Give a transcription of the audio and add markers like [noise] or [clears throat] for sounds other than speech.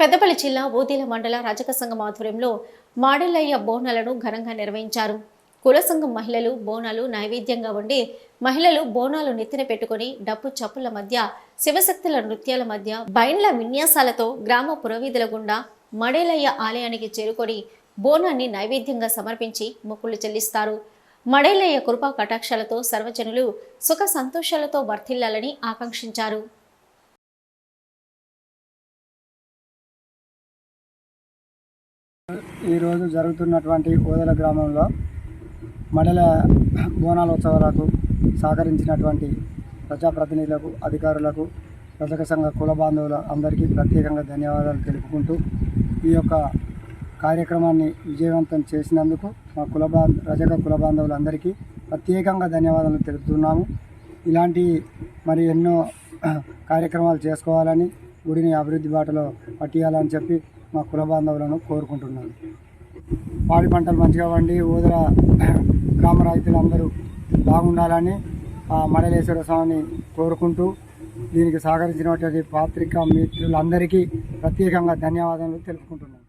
పెద్దపల్లి జిల్లా ఓదీల మండల రజక సంఘం ఆధ్వర్యంలో మాడలయ్య బోనాలను ఘనంగా నిర్వహించారు. కుల సంఘం మహిళలు బోనాలు నైవేద్యంగా ఉండి మహిళలు బోనాలు నెత్తిన పెట్టుకుని డప్పు చప్పుల మధ్య శివశక్తుల నృత్యాల మధ్య బైండ్ల విన్యాసాలతో గ్రామ పురవీధుల గుండా మడేలయ్య ఆలయానికి చేరుకొని బోనాన్ని నైవేద్యంగా సమర్పించి మొక్కులు చెల్లిస్తారు. మడేలయ్య కృపా కటాక్షాలతో సర్వజనులు సుఖ సంతోషాలతో వర్ధిల్లాలని ఆకాంక్షించారు. ఈరోజు జరుగుతున్నటువంటి ఓదల గ్రామంలో మడల బోనాలోత్సవాలకు సహకరించినటువంటి ప్రజాప్రతినిధులకు అధికారులకు రజక సంఘ కుల బాంధవుల అందరికీ ప్రత్యేకంగా ధన్యవాదాలు తెలుపుకుంటూ ఈ యొక్క కార్యక్రమాన్ని విజయవంతం చేసినందుకు మా కుల బా రజక కుల బాంధవులందరికీ ప్రత్యేకంగా ధన్యవాదాలు తెలుపుతున్నాము. ఇలాంటి మరి ఎన్నో కార్యక్రమాలు చేసుకోవాలని గుడిని అభివృద్ధి బాటలో పట్టియాలని చెప్పి మా కుల బాంధవులను కోరుకుంటున్నాను. పాడి పంటలు మంచిగా వండి ఊదర [clears throat] గ్రామ రైతులందరూ బాగుండాలని ఆ మడలేశ్వర స్వామిని కోరుకుంటూ దీనికి సహకరించినటువంటి పాత్రికా మిత్రులందరికీ ప్రత్యేకంగా ధన్యవాదాలు తెలుపుకుంటున్నాను.